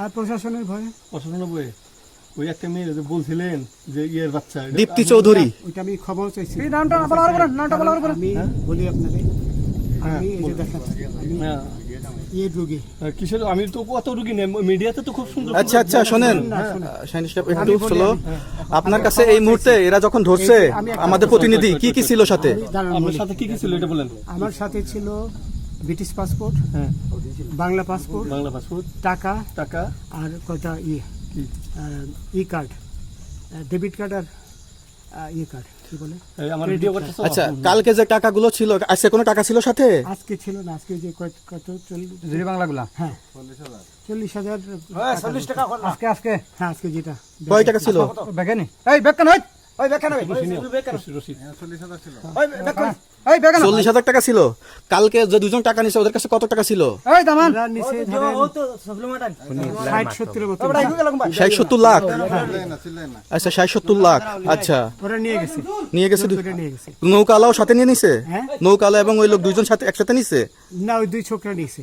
আর প্রশাসনের ভয়ে? প্রশাসনের বইয়ে ওই একটা মেয়ে যে বলছিলেন যে ইয়ের বাচ্চা দীপ্তি চৌধুরী। ওইটা আমি খবর চাইছি। নামটা বলার পরে নামটা বলার পরে আমি বলি এই যে হ্যাঁ, ইয়ে রোগী। কিসের আমি তো কত রুগী নেই মিডিয়াতে তো খুব সুন্দর আচ্ছা আচ্ছা শোনেন। একটু স্লো আপনার কাছে এই মুহূর্তে এরা যখন ধরছে আমাদের প্রতিনিধি কি কি ছিল সাথে? সাথে কি কি ছিল এটা বলেন। আমার সাথে ছিল ব্রিটিশ পাসপোর্ট হ্যাঁ। বাংলা পাসপোর্ট বাংলা পাসপোর্ট টাকা টাকা আর কয়টা ইয়ে কি ই কার্ড ডেবিট কার্ড আর ই কার্ড কি বলে? আমার ভিডিও card। আচ্ছা কালকে যে টাকাগুলো ছিল আজকে কোনো টাকা ছিল সাথে? আজকে ছিল না আজকে যে কত কত চল্লিশ বাংলাগুলা? হ্যাঁ। চল্লিশ হাজার চল্লিশ টাকা আজকে আজকে হ্যাঁ আজকে যেটা কয় টাকা ছিল? বেকেনি এই বেকেন হই ওই বেকেন হই রশিদ, রশিদ। ওই বেকেন এই বেকেন চল্লিশ হাজার টাকা ছিল। কালকে যে দুজন টাকা নিছে ওদের কাছে কত টাকা ছিল? এই দামান। ওরা নিচে ধরেন ষাট সত্তরের মতো। ষাট সত্তর লাখ? আচ্ছা ষাট সত্তর লাখ। আচ্ছা। নিয়ে গেছে। নৌকালাও সাথে নিয়ে নিছে? হ্যাঁ? নৌকালা এবং ওই লোক দুজন সাথে একসাথে নিছে? না ওই দুই ছোকরা নিয়েছে